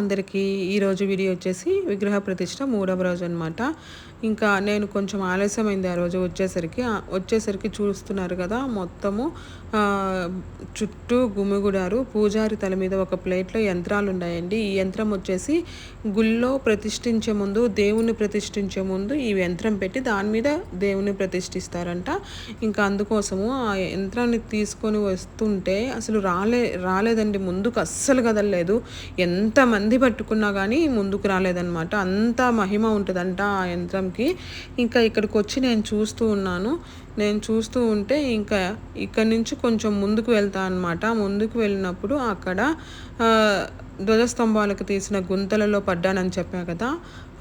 అందరికీ ఈరోజు వీడియో వచ్చేసి విగ్రహ ప్రతిష్ట మూడవ రోజు అనమాట ఇంకా నేను కొంచెం ఆలస్యమైంది ఆ రోజు వచ్చేసరికి. వచ్చేసరికి చూస్తున్నారు కదా మొత్తము చుట్టూ గుమిగుడారు. పూజారి తల మీద ఒక ప్లేట్లో యంత్రాలు ఉన్నాయండి ఈ యంత్రం వచ్చేసి గుళ్ళో ప్రతిష్ఠించే ముందు దేవుణ్ణి ప్రతిష్ఠించే ముందు ఈ యంత్రం పెట్టి దాని మీద దేవుణ్ణి ప్రతిష్ఠిస్తారంట. ఇంకా అందుకోసము ఆ యంత్రాన్ని తీసుకొని వస్తుంటే అసలు రాలే రాలేదండి. ముందుకు అస్సలు కదలలేదు. ఎంతమంది పట్టుకున్నా కానీ ముందుకు రాలేదన్నమాట. అంత మహిమ ఉంటుందంట ఆ యంత్రం రూమ్కి ఇంకా ఇక్కడికి వచ్చి నేను చూస్తూ ఉన్నాను. నేను చూస్తూ ఉంటే ఇంకా ఇక్కడి నుంచి కొంచెం ముందుకు వెళ్తా అనమాట ముందుకు వెళ్ళినప్పుడు అక్కడ ధ్వజస్తంభాలకు తీసిన గుంతలలో పడ్డానని చెప్పా కదా.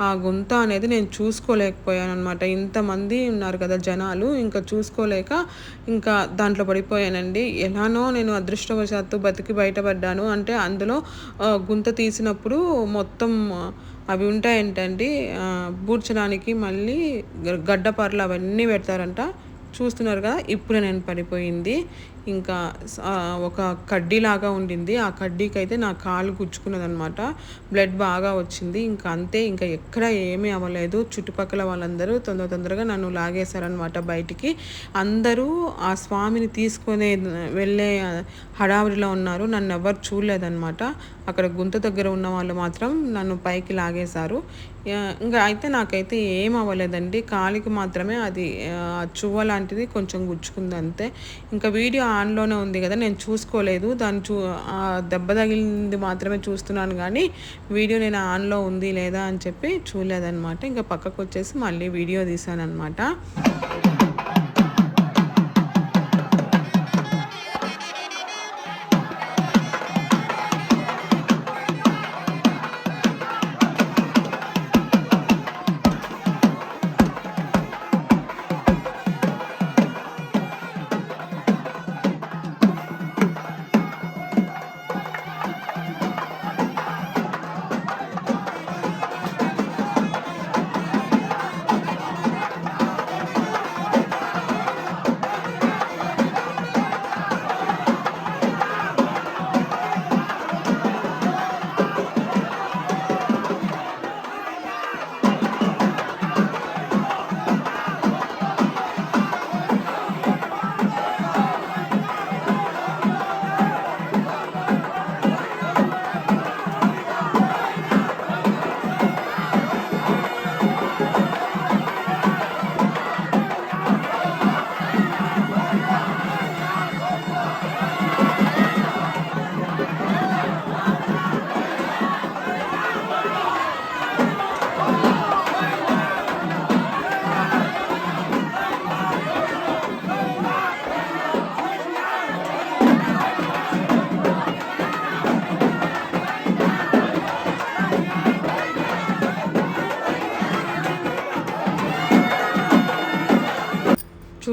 ఆ గుంత అనేది నేను చూసుకోలేకపోయాను అనమాట ఇంతమంది ఉన్నారు కదా జనాలు ఇంకా చూసుకోలేక ఇంకా దాంట్లో పడిపోయానండి. ఎలానో నేను అదృష్టవశాత్తు బతికి బయటపడ్డాను. అంటే అందులో గుంత తీసినప్పుడు మొత్తం అవి ఉంటాయంటండి బూడ్చడానికి మళ్ళీ గ- గడ్డపారలు అవన్నీ పెడతారంట. చూస్తున్నారు కదా ఇప్పుడే నేను పడిపోయింది. ఇంకా ఒక కడ్డీలాగా ఉండింది. ఆ కడ్డీకి అయితే నా కాలు గుచ్చుకున్నదనమాట బ్లడ్ బాగా వచ్చింది. ఇంకా అంతే ఇంకా ఎక్కడ ఏమీ అవ్వలేదు. చుట్టుపక్కల వాళ్ళందరూ తొందర తొందరగా నన్ను లాగేశారనమాట బయటికి. అందరూ ఆ స్వామిని తీసుకునే వెళ్ళే హడావిడిలో ఉన్నారు. నన్ను ఎవరు చూడలేదన్నమాట. అక్కడ గుంత దగ్గర ఉన్న వాళ్ళు మాత్రం నన్ను పైకి లాగేశారు. ఇంకా అయితే నాకైతే ఏం అవ్వలేదండి. కాలికి మాత్రమే అది చువ్వ లాంటిది కొంచెం గుచ్చుకుంది అంతే. ఇంకా వీడియో ఆన్లోనే ఉంది కదా నేను చూసుకోలేదు. దాన్ని చూ దెబ్బ తగిలింది మాత్రమే చూస్తున్నాను కానీ వీడియో నేను ఆన్లో ఉంది లేదా అని చెప్పి చూడలేదన్నమాట. ఇంకా పక్కకు వచ్చేసి మళ్ళీ వీడియో తీశాను అనమాట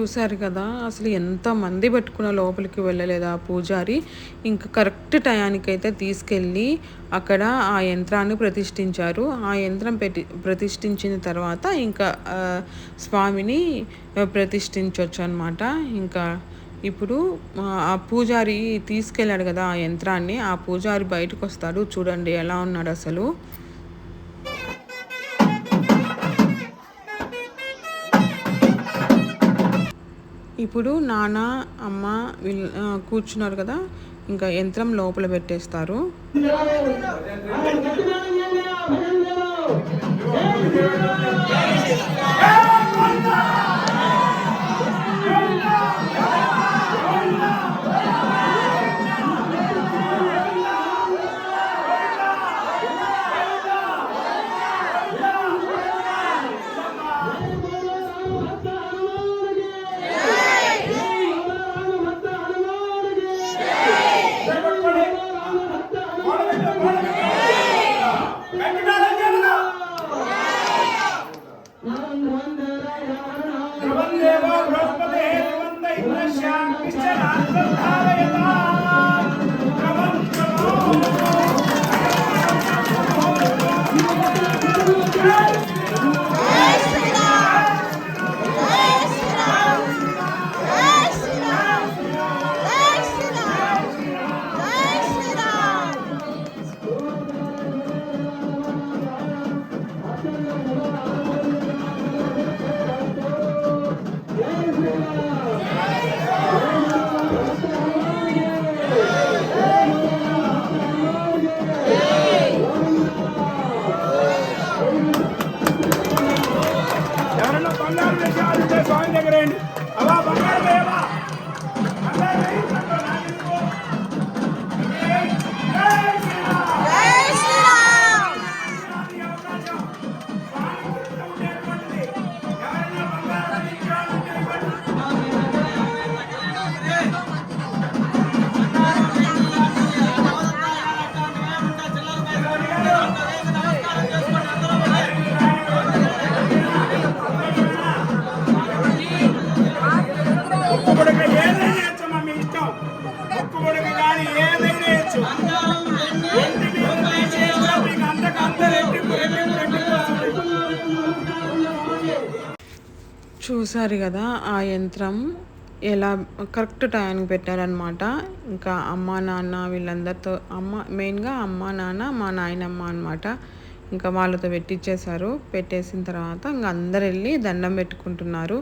చూశారు కదా అసలు ఎంత మంది పెట్టుకున్న లోపలికి వెళ్ళలేదు ఆ పూజారి? ఇంకా కరెక్ట్ టయానికైతే తీసుకెళ్ళి అక్కడ ఆ యంత్రాన్ని ప్రతిష్ఠించారు. ఆ యంత్రం పెట్టి ప్రతిష్ఠించిన తర్వాత ఇంకా స్వామిని ప్రతిష్ఠించవచ్చు అనమాట ఇంకా ఇప్పుడు ఆ, ఆ పూజారి తీసుకెళ్ళాడు కదా ఆ యంత్రాన్ని. ఆ పూజారి బయటకు వస్తాడు చూడండి ఎలా ఉన్నాడు అసలు. ఇప్పుడు నాన్న అమ్మ వీళ్ళు ఆ, కూర్చున్నారు కదా ఇంకా యంత్రం లోపల పెట్టేస్తారు. join the in. చూసారు కదా ఆ యంత్రం ఎలా కరెక్ట్ టైంకి పెట్టారనమాట ఇంకా అమ్మ నాన్న వీళ్ళందరితో అమ్మ మెయిన్గా అమ్మ నాన్న మా నాయనమ్మ అనమాట ఇంకా వాళ్ళతో పెట్టించేశారు పెట్టేసిన తర్వాత ఇంకా అందరు వెళ్ళి దండం పెట్టుకుంటున్నారు.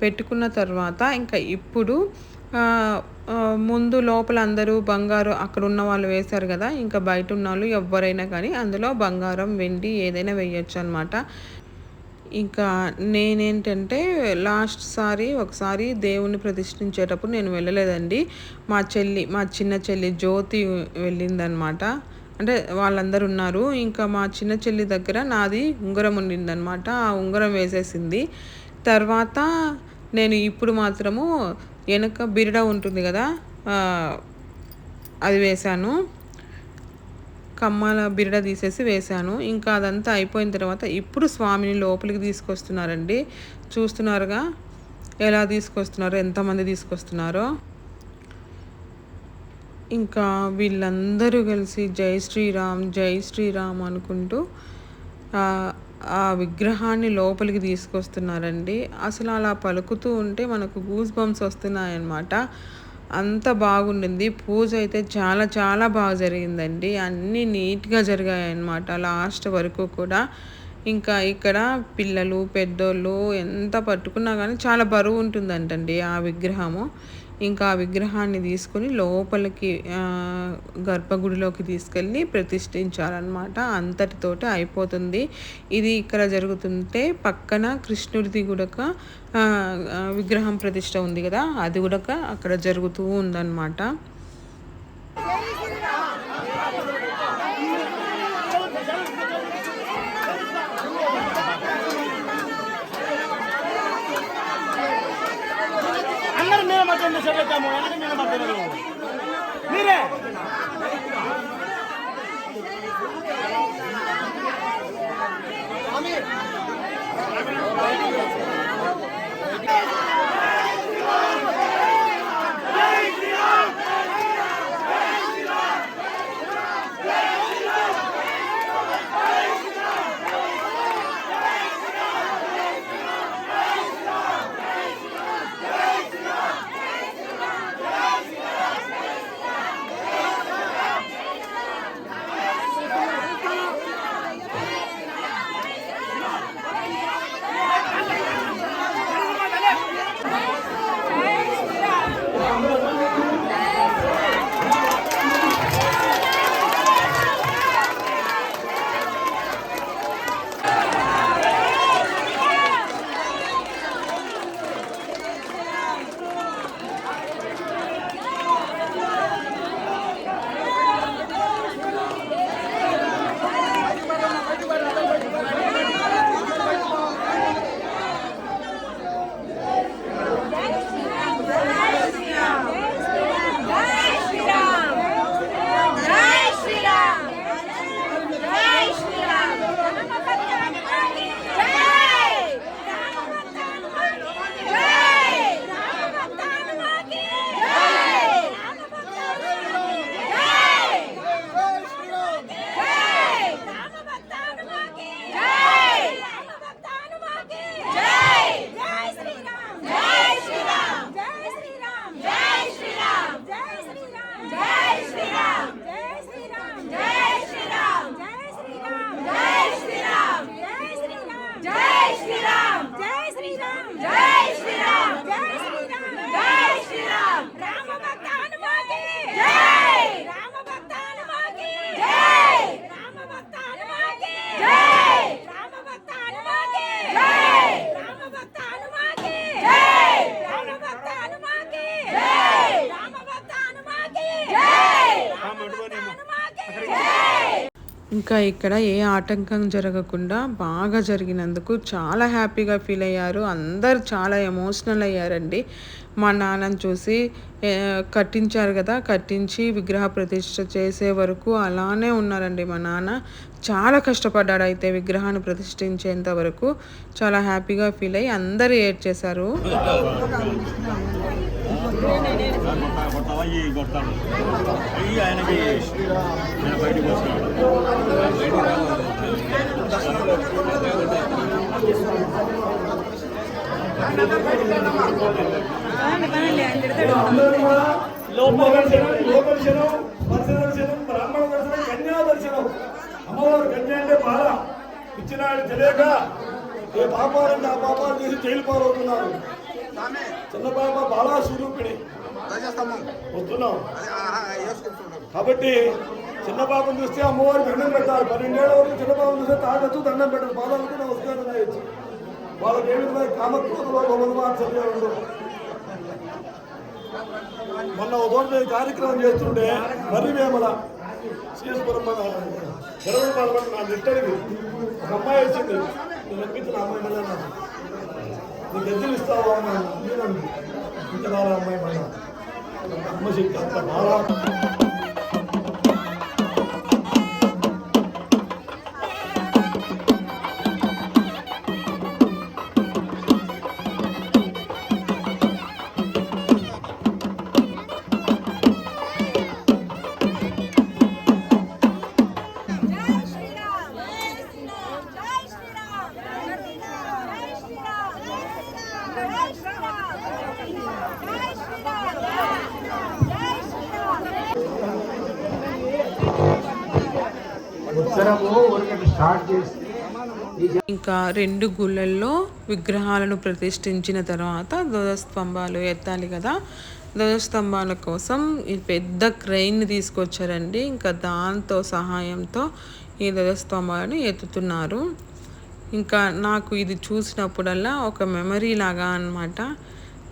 పెట్టుకున్న తర్వాత ఇంకా ఇప్పుడు ముందు లోపల అందరూ బంగారు అక్కడ ఉన్న వాళ్ళు వేశారు కదా ఇంకా బయట ఉన్న వాళ్ళు ఎవరైనా కానీ అందులో బంగారం వెండి ఏదైనా వేయొచ్చు అనమాట ఇంకా నేనేంటంటే లాస్ట్ సారి ఒకసారి దేవుణ్ణి ప్రతిష్ఠించేటప్పుడు నేను వెళ్ళలేదండి. మా చెల్లి మా చిన్న చెల్లి జ్యోతి వెళ్ళిందనమాట. అంటే వాళ్ళందరూ ఉన్నారు. ఇంకా మా చిన్న చెల్లి దగ్గర నాది ఉంగరం ఉండిందనమాట. ఆ ఉంగరం వేసేసింది. తర్వాత నేను ఇప్పుడు మాత్రము వెనక బిరిడ ఉంటుంది కదా అది వేశాను. కమ్మాల బిరడ తీసేసి వేశాను. ఇంకా అదంతా అయిపోయిన తర్వాత ఇప్పుడు స్వామిని లోపలికి తీసుకొస్తున్నారండి. చూస్తున్నారుగా? ఎలా తీసుకొస్తున్నారో? ఎంతమంది తీసుకొస్తున్నారో? ఇంకా వీళ్ళందరూ కలిసి జై శ్రీరామ్ జై శ్రీరామ్ అనుకుంటూ ఆ, ఆ విగ్రహాన్ని లోపలికి తీసుకొస్తున్నారండి. అసలు అలా పలుకుతూ ఉంటే మనకు గూస్ బంప్స్ వస్తున్నాయన్నమాట. అంత బాగుండింది. పూజ అయితే చాలా చాలా బాగా జరిగిందండి. అన్నీ నీట్గా జరిగాయి అన్నమాట లాస్ట్ వరకు కూడా. ఇంకా ఇక్కడ పిల్లలు పెద్దోళ్ళు ఎంత పట్టుకున్నా కానీ చాలా బరువు ఉంటుందంటండి ఆ విగ్రహము. ఇంకా ఆ విగ్రహాన్ని తీసుకొని లోపలికి గర్భగుడిలోకి తీసుకెళ్ళి ప్రతిష్ఠించాలన్నమాట. అంతటితోటి అయిపోతుంది. ఇది ఇక్కడ జరుగుతుంటే పక్కన కృష్ణుడిది కూడా విగ్రహం ప్రతిష్ట ఉంది కదా అది కూడా అక్కడ జరుగుతూ ఉందన్నమాట. పెట్టాము వెనక మీద పడుతున్నారు మీరే ఆమె ఇక్కడ ఏ ఆటంకం జరగకుండా బాగా జరిగినందుకు చాలా హ్యాపీగా ఫీల్ అయ్యారు. అందరు చాలా ఎమోషనల్ అయ్యారండి. మా నాన్నని చూసి కట్టించారు కదా కట్టించి విగ్రహ ప్రతిష్ట చేసే వరకు అలానే ఉన్నారండి మా నాన్న. చాలా కష్టపడ్డాడు అయితే విగ్రహాన్ని ప్రతిష్ఠించేంత వరకు. చాలా హ్యాపీగా ఫీల్ అయ్యి అందరూ ఏడ్ చేశారు ఇచ్చి ఆయనకి బయటకు వస్తున్నాడు లోపల దర్శనం బ్రాహ్మణ దర్శనం కన్యా దర్శనం అమ్మవారు కన్యా అంటే బాధ ఇచ్చినాడు తెలియక ఏ పాపాలంటే ఆ పాపాలు తీసి జైలు పాలవుతున్నారు చిన్న పాప బాలాస్వరూపిణి వస్తున్నాం. కాబట్టి చిన్న పాపను చూస్తే అమ్మవారికి దండం పెట్టాలి పన్నెండేళ్ళ వరకు చిన్న పాపను చూస్తే తాగొచ్చు దండం పెట్టాలి పాదాలకు నమస్కారం చేయొచ్చు. వాళ్ళకి ఏ కామక్రోధంలో బలమాచర్యాలు ఉండవు మొన్న నేను కార్యక్రమం చేస్తుంటే మర్రి వేమల శ్రీస్పురం ఇరవై పదకొండు నా నిట్టడికి ఒక అమ్మాయి వచ్చింది. నేను అమ్మాయి మళ్ళీ నాకు నీకు ఎద్దులు ఇస్తావా అన్నాను నేను అమ్మాయి మళ్ళీ. ನಮ್ಮ ಸಿಕ್ಕಂತ ఇంకా రెండు గుళ్ళల్లో విగ్రహాలను ప్రతిష్ఠించిన తర్వాత ధ్వజస్తంభాలు ఎత్తాలి కదా. ధ్వజస్తంభాల కోసం ఈ పెద్ద క్రెయిన్ తీసుకొచ్చారండి. ఇంకా దాంతో సహాయంతో ఈ ధ్వజస్తంభాలను ఎత్తుతున్నారు. ఇంకా నాకు ఇది చూసినప్పుడల్లా ఒక మెమరీ లాగా అనమాట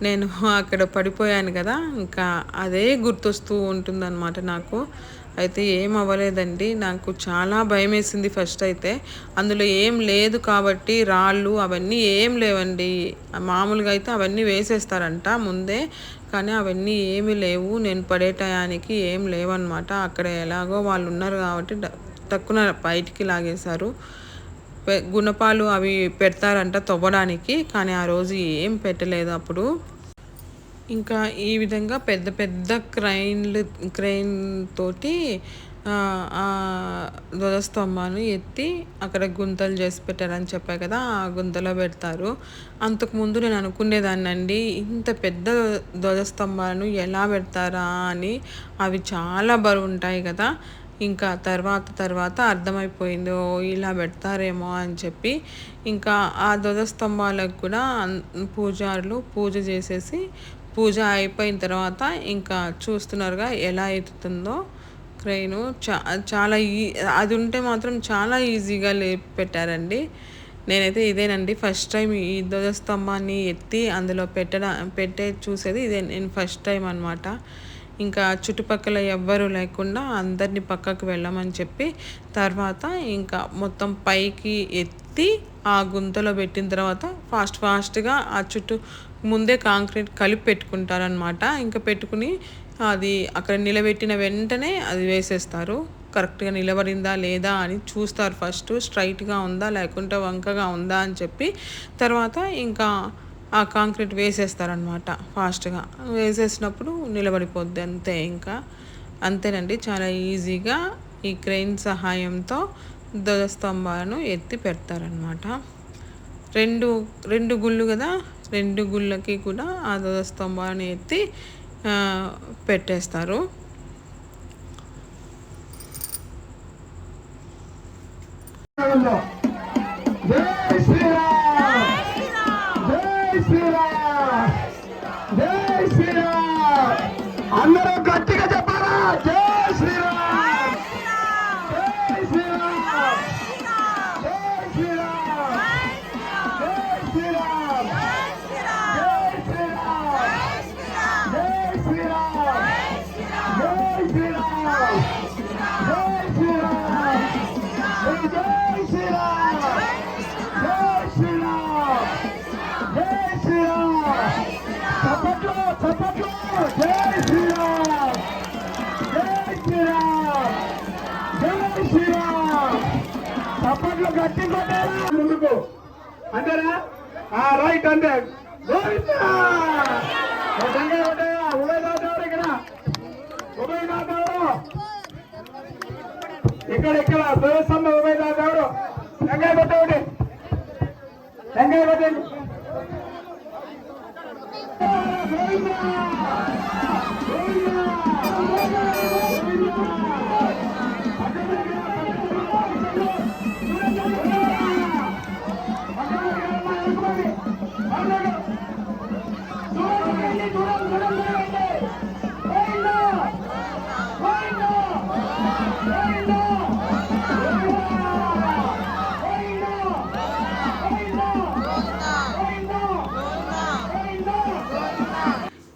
నేను అక్కడ పడిపోయాను కదా. ఇంకా అదే గుర్తొస్తూ ఉంటుందన్నమాట నాకు. అయితే ఏం అవ్వలేదండి. నాకు చాలా భయం వేసింది ఫస్ట్ అయితే. అందులో ఏం లేదు కాబట్టి రాళ్ళు అవన్నీ ఏం లేవండి. మామూలుగా అయితే అవన్నీ వేసేస్తారంట ముందే. కానీ అవన్నీ ఏమీ లేవు. నేను పడే టయానికి ఏం లేవన్నమాట. అక్కడ ఎలాగో వాళ్ళు ఉన్నారు కాబట్టి తక్కువ టక్కున బయటికి లాగేశారు. గుణపాలు అవి పెడతారంట తవ్వడానికి. కానీ ఆ రోజు ఏం పెట్టలేదు అప్పుడు. ఇంకా ఈ విధంగా పెద్ద పెద్ద క్రైన్లు క్రైన్ తోటి ధ్వజస్తంభాన్ని ఎత్తి అక్కడ గుంతలు చేసి పెట్టారని చెప్పా కదా ఆ గుంతలో పెడతారు. అంతకుముందు నేను అనుకునేదాన్ని అండి ఇంత పెద్ద ధ్వజస్తంభాలను ఎలా పెడతారా అని అవి చాలా బరువు ఉంటాయి కదా. ఇంకా తర్వాత తర్వాత అర్థమైపోయింది ఓ ఇలా పెడతారేమో అని చెప్పి ఇంకా ఆ ధ్వజస్తంభాలకు కూడా పూజారులు పూజ చేసేసి పూజ అయిపోయిన తర్వాత ఇంకా చూస్తున్నారుగా ఎలా ఎత్తుతుందో. క్రెయిన్ చా చాలా ఈ అది ఉంటే మాత్రం చాలా ఈజీగా లే పెట్టారండి. నేనైతే ఇదేనండి ఫస్ట్ టైం ఈ ధ్వజస్తంభాన్ని ఎత్తి అందులో పెట్టడం పెట్టే చూసేది ఇదే నేను ఫస్ట్ టైం అనమాట ఇంకా చుట్టుపక్కల ఎవ్వరూ లేకుండా అందరినీ పక్కకు వెళ్ళమని చెప్పి తర్వాత ఇంకా మొత్తం పైకి ఎత్తి ఆ గుంతలో పెట్టిన తర్వాత ఫాస్ట్ ఫాస్ట్గా ఆ చుట్టూ ముందే కాంక్రీట్ కలిపి పెట్టుకుంటారనమాట ఇంకా పెట్టుకుని అది అక్కడ నిలబెట్టిన వెంటనే అది వేసేస్తారు. కరెక్ట్గా నిలబడిందా లేదా అని చూస్తారు ఫస్ట్. స్ట్రైట్గా ఉందా లేకుంటే వంకగా ఉందా అని చెప్పి తర్వాత ఇంకా ఆ కాంక్రీట్ వేసేస్తారనమాట ఫాస్ట్గా. వేసేసినప్పుడు నిలబడిపోద్ది అంతే ఇంకా. అంతేనండి చాలా ఈజీగా ఈ క్రెయిన్ సహాయంతో ధ్వజస్తంభాలను ఎత్తి పెడతారనమాట రెండు రెండు గుళ్ళు కదా రెండు గుళ్ళకి కూడా ఆ ధ్వజస్తంభాన్ని ఎత్తి పెట్టేస్తారు. జై చేతులు గట్టి ముందుకు. అంతేనా? ఆ రైట్ అంతే. ఇక్కడ? ఇక్కడ దురస్తంభ ఉభయదాదావుడు రంగాయ కొట్టండి రంగాయ కొట్టండి Thank you.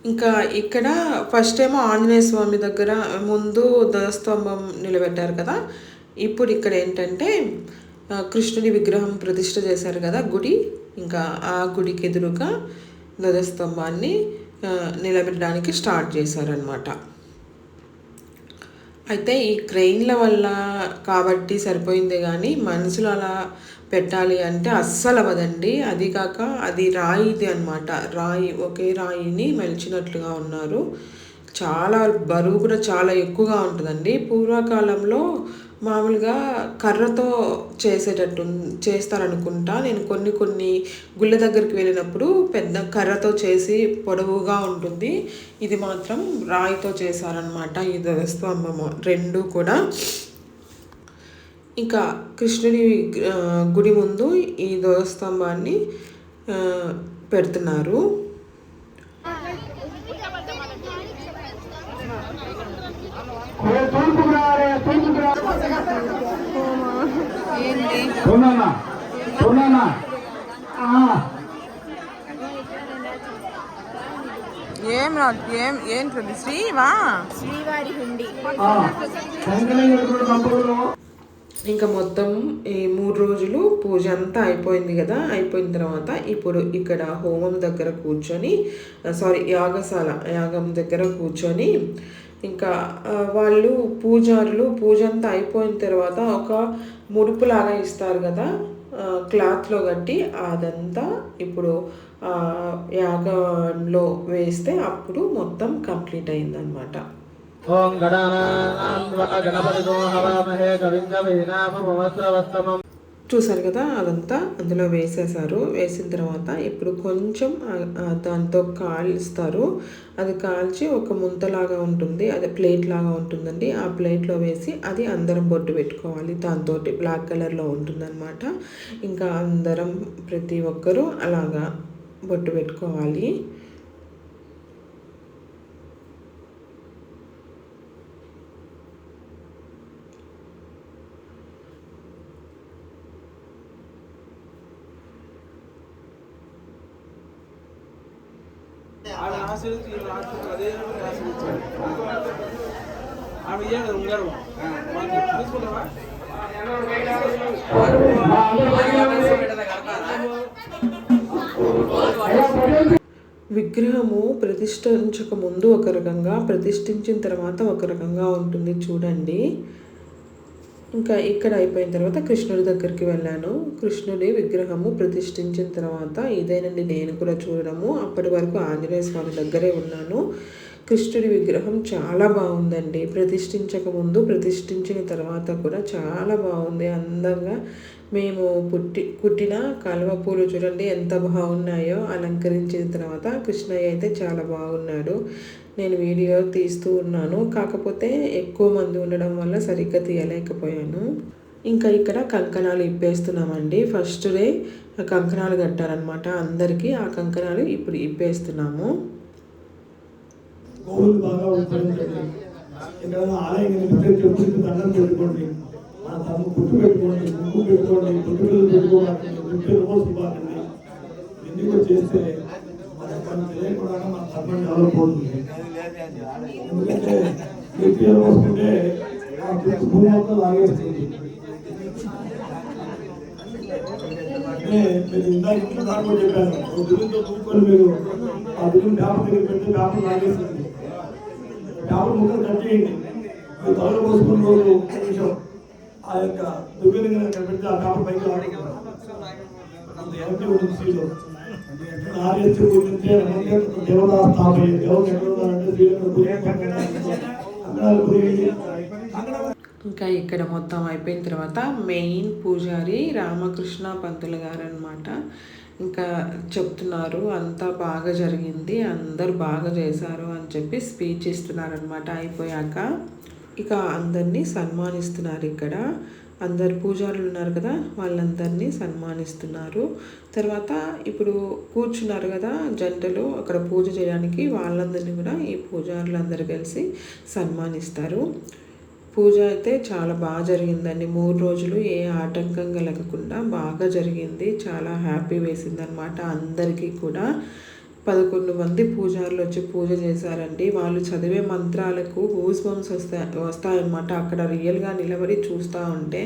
ఇంకా ఇక్కడ ఫస్ట్ ఏమో ఆంజనేయ స్వామి దగ్గర ముందు ధ్వజస్తంభం నిలబెట్టారు కదా. ఇప్పుడు ఇక్కడ ఏంటంటే కృష్ణుని విగ్రహం ప్రతిష్ట చేశారు కదా గుడి. ఇంకా ఆ గుడికి ఎదురుగా ధ్వజస్తంభాన్ని నిలబెట్టడానికి స్టార్ట్ చేశారనమాట అయితే ఈ క్రెయిన్ల వల్ల కాబట్టి సరిపోయింది కానీ మనుషులు అలా పెట్టాలి అంటే అస్సలు అవ్వదండి. అది కాక అది రాయిది అనమాట రాయి ఒకే రాయిని మెలిచినట్లుగా ఉన్నారు. చాలా బరువు కూడా చాలా ఎక్కువగా ఉంటుందండి. పూర్వకాలంలో మామూలుగా కర్రతో చేసేటట్టు చేస్తారనుకుంటా. నేను కొన్ని కొన్ని గుళ్ళ దగ్గరికి వెళ్ళినప్పుడు పెద్ద కర్రతో చేసి పొడవుగా ఉంటుంది. ఇది మాత్రం రాయితో చేశారనమాట ఈ ధ్వజస్తంభము రెండు కూడా. ఇంకా కృష్ణుడి గుడి ముందు ఈ ధ్వజస్తంభాన్ని ఆ, పెడుతున్నారు. ఏం రా ఏం ఏంటి శ్రీవా? శ్రీవారి హుండి. ఇంకా మొత్తం ఈ మూడు రోజులు పూజ అంతా అయిపోయింది కదా అయిపోయిన తర్వాత ఇప్పుడు ఇక్కడ హోమం దగ్గర కూర్చొని సారీ యాగశాల యాగం దగ్గర కూర్చొని ఇంకా వాళ్ళు పూజారులు పూజ అంతా అయిపోయిన తర్వాత ఒక ముడుపులాగా ఇస్తారు కదా క్లాత్లో కట్టి అదంతా ఇప్పుడు యాగంలో వేస్తే అప్పుడు మొత్తం కంప్లీట్ అయిందనమాట ఓం గణపతితో హవామహే చూసారు కదా అదంతా అందులో వేసేసారు వేసిన తర్వాత ఇప్పుడు కొంచెం దాంతో కాల్స్తారు. అది కాల్చి ఒక ముంతలాగా ఉంటుంది. అది ప్లేట్ లాగా ఉంటుందండి. ఆ ప్లేట్లో వేసి అది అందరం బొట్టు పెట్టుకోవాలి. దాంతో బ్లాక్ కలర్లో ఉంటుందన్నమాట. ఇంకా అందరం ప్రతి ఒక్కరూ అలాగా బొట్టు పెట్టుకోవాలి. ఆమె ఆశీర్వదించి ఆశీర్వదించి అదే ఆశీర్వదించాడు. ఆమె ఉంగరం? విగ్రహము ప్రతిష్ఠించక ముందు ఒక రకంగా ప్రతిష్ఠించిన తర్వాత ఒక రకంగా ఉంటుంది. చూడండి. ఇంకా ఇక్కడ అయిపోయిన తర్వాత కృష్ణుడి దగ్గరికి వెళ్ళాను. కృష్ణుడి విగ్రహము ప్రతిష్ఠించిన తర్వాత ఇదేనండి నేను కూడా చూడడము. అప్పటి వరకు ఆంజనేయ స్వామి దగ్గరే ఉన్నాను. కృష్ణుడి విగ్రహం చాలా బాగుందండి. ప్రతిష్ఠించక ముందు ప్రతిష్ఠించిన తర్వాత కూడా చాలా బాగుంది. అందంగా మేము పుట్టి కుట్టిన కలువ పూలు చూడండి ఎంత బాగున్నాయో. అలంకరించిన తర్వాత కృష్ణయ్య అయితే చాలా బాగున్నాడు. నేను వీడియో తీస్తూ ఉన్నాను. కాకపోతే ఎక్కువ మంది ఉండడం వల్ల సరిగ్గా తీయలేకపోయాను. ఇంకా ఇక్కడ కంకణాలు ఇప్పేస్తున్నామండి. ఫస్ట్ డే కంకణాలు కట్టారనమాట అందరికీ ఆ కంకణాలు ఇప్పుడు ఇప్పేస్తున్నాము. చేస్తే మనం తెలియకుండా మన ధర్మం డెవలప్ అవుతుంది. ఎందుకంటే వ్యక్తి మోసుకుంటే ఆ పుట్టు భూమి మొత్తం లాగేస్తుంది. అంటే మీరు ఇందాక ఇంట్లో కూడా చెప్పాను ఒక బిల్లుతో కూర్చొని మీరు ఆ బిల్లు పేపర్ దగ్గర పెడితే పేపర్ లాగేస్తుంది. పేపర్ ముక్కలు కట్ చేయండి. మీరు తలలో పోసుకున్న రోజు ఒక్క నిమిషం ఆ యొక్క దువ్వెని కనుక పెడితే ఆ పేపర్ పైకి లాగుతుంది అంత ఉంటుంది సీలో గురించి ఇంకా ఇక్కడ మొత్తం అయిపోయిన తర్వాత మెయిన్ పూజారి రామకృష్ణ పంతులు గారు అనమాట ఇంకా చెప్తున్నారు అంతా బాగా జరిగింది అందరు బాగా చేశారు అని చెప్పి స్పీచ్ ఇస్తున్నారనమాట అయిపోయాక ఇక అందరినీ సన్మానిస్తున్నారు ఇక్కడ. అందరు పూజారులు ఉన్నారు కదా వాళ్ళందరినీ సన్మానిస్తున్నారు. తర్వాత ఇప్పుడు కూర్చున్నారు కదా జంటలు అక్కడ పూజ చేయడానికి వాళ్ళందరినీ కూడా ఈ పూజారులందరూ కలిసి సన్మానిస్తారు. పూజ అయితే చాలా బాగా జరిగిందండి. మూడు రోజులు ఏ ఆటంకం కలగకుండా బాగా జరిగింది. చాలా హ్యాపీ వేసిందనమాట అందరికీ కూడా. పదకొండు మంది పూజారులు వచ్చి పూజ చేశారండి. వాళ్ళు చదివే మంత్రాలకు గూస్ బంప్స్ వస్తాయి వస్తాయన్నమాట. అక్కడ రియల్గా నిలబడి చూస్తూ ఉంటే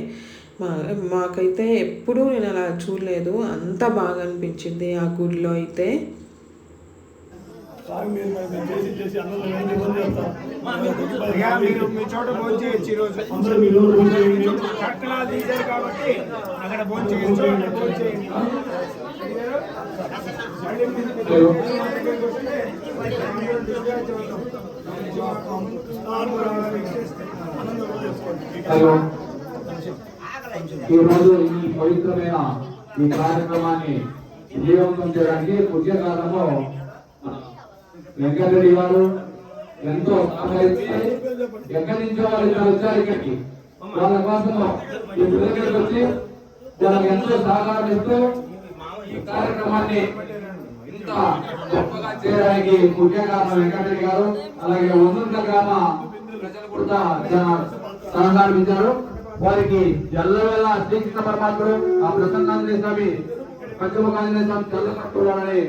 మా మాకైతే ఎప్పుడూ నేను అలా చూడలేదు. అంత బాగా అనిపించింది ఆ గుడిలో అయితే. మీరు మీ చోట భోజనం ఈరోజు తీశారు కాబట్టి అక్కడ భోజనం చేయొచ్చు అక్కడ భోజనం చేయండి మళ్ళీ మీరు దగ్గరికి వస్తే అందరూ డిస్చార్జ్ అవుతాం. స్నానం రావడానికి ఆనందం చేసుకోండి హలో. ఈరోజు ఈ పవిత్రమైన ఈ కార్యక్రమాన్ని విజయవంతం చేయడానికి ముఖ్య వెంకటరెడ్డి గారు ఎంతో సహకరించి ఎక్కడి నుంచో వాళ్ళు ఇక్కడ వచ్చారు ఇక్కడికి. వాళ్ళ కోసం ఈ దగ్గరికి వచ్చి వాళ్ళకి ఎంతో సహకారం ఇస్తూ ఈ కార్యక్రమాన్ని ఇంత గొప్పగా చేయడానికి ముఖ్య కారణం వెంకటరెడ్డి గారు అలాగే వందంత గ్రామ ప్రజలు కూడా చాలా వారికి ఎల్లవేళ శ్రీకృష్ణ పరమాత్ముడు ఆ ప్రసన్నాంజనేయ స్వామి పంచముఖాంజనేయ స్వామి చల్లపట్టుకోవాలని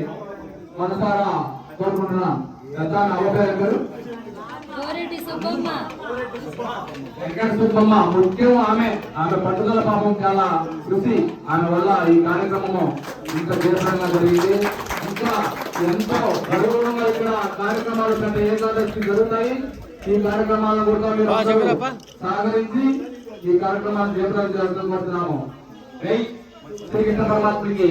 మనసారా కోరుకుంటున్నాం. దత్తాన అవకాశం గోరెడ్డి సుబ్బమ్మ. వెంకట సుబ్బమ్మ ముఖ్యం ఆమె. ఆమె పట్టుదల పాపం చాలా కృషి ఆమె వల్ల ఈ కార్యక్రమము ఇంత తీవ్రంగా జరిగింది. ఇంకా ఎంతో గౌరవంగా ఇక్కడ కార్యక్రమాలు పెద్ద ఏకాదశి జరుగుతాయి. ఈ కార్యక్రమాలను కూడా మీరు సహకరించి ఈ కార్యక్రమాన్ని తీవ్రంగా జరుగుతూ కోరుతున్నాము. శ్రీకృష్ణ పరమాత్మకి.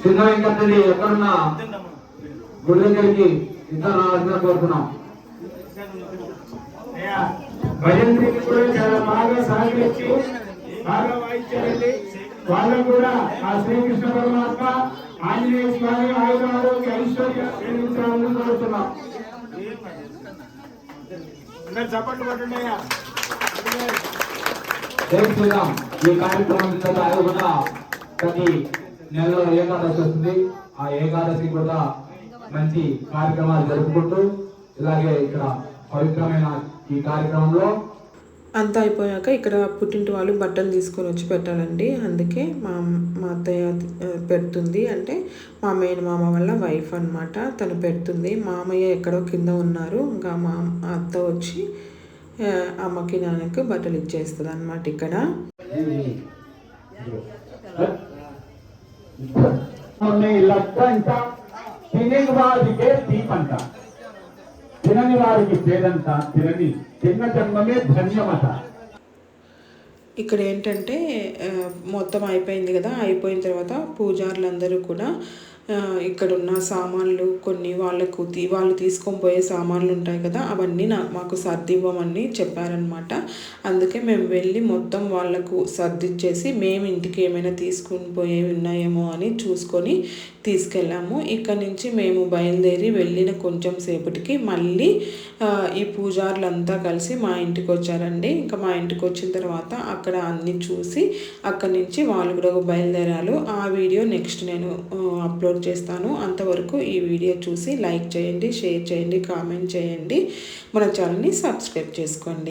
చిన్న వెంకటరెడ్డి ఎక్కడున్నా? గుడి దగ్గరికి ఇద్దరు రావాల్సిన కోరుతున్నాం. కూడా చాలా బాగా సహకరించి బాగా వాయించారండి వాళ్ళకు కూడా ఆ శ్రీకృష్ణ పరమాత్మ ఆంజనేయ స్వామి ఆయుధ ఆరోగ్య ఐశ్వర్య కోరుతున్నాం. చెప్పండి పట్టండి అయ్యా. జై శ్రీరామ్. ఈ కార్యక్రమం తర్వాత కూడా ప్రతి నెలలో ఏకాదశి వస్తుంది. ఆ ఏకాదశి కూడా మంచి కార్యక్రమాలు జరుపుకుంటూ ఇలాగే ఇక్కడ పవిత్రమైన ఈ కార్యక్రమంలో అంతా అయిపోయాక ఇక్కడ పుట్టింటి వాళ్ళు బట్టలు తీసుకొని వచ్చి పెట్టాలండి. అందుకే మా మా అత్తయ్య పెడుతుంది. అంటే మా మేన మామ వల్ల వైఫ్ అనమాట తను పెడుతుంది. మామయ్య ఎక్కడో కింద ఉన్నారు. ఇంకా మా అత్త వచ్చి అమ్మకి నాన్నకి బట్టలు ఇచ్చేస్తుంది అనమాట ఇక్కడ లబ్ధంట తినని వారికే దీపంట. తినని వారికి పేదంట తినని. చిన్న జన్మమే ధన్యమట. ఇక్కడ ఏంటంటే మొత్తం అయిపోయింది కదా అయిపోయిన తర్వాత పూజారులందరూ కూడా ఇక్కడున్న ఇక్కడ ఉన్న సామాన్లు కొన్ని వాళ్ళకు తీ- వాళ్ళు తీసుకొని పోయే సామాన్లు ఉంటాయి కదా అవన్నీ నా మాకు సర్దివ్వమని చెప్పారనమాట అందుకే మేము వెళ్ళి మొత్తం వాళ్ళకు సర్దిచ్చేసి మేము ఇంటికి ఏమైనా తీసుకుని పోయేవి ఉన్నాయేమో అని చూసుకొని తీసుకెళ్ళాము. ఇక్కడ నుంచి మేము బయలుదేరి వెళ్ళిన కొంచెం సేపటికి మళ్ళీ ఈ పూజారులంతా కలిసి మా ఇంటికి వచ్చారండి. ఇంకా మా ఇంటికి వచ్చిన తర్వాత అక్కడ అన్ని చూసి అక్కడి నుంచి వాళ్ళు కూడా బయలుదేరారు. ఆ వీడియో నెక్స్ట్ నేను అప్లోడ్ అప్లోడ్ చేస్తాను. అంతవరకు ఈ వీడియో చూసి లైక్ చేయండి షేర్ చేయండి కామెంట్ చేయండి. మన ఛానల్ని సబ్స్క్రైబ్ చేసుకోండి.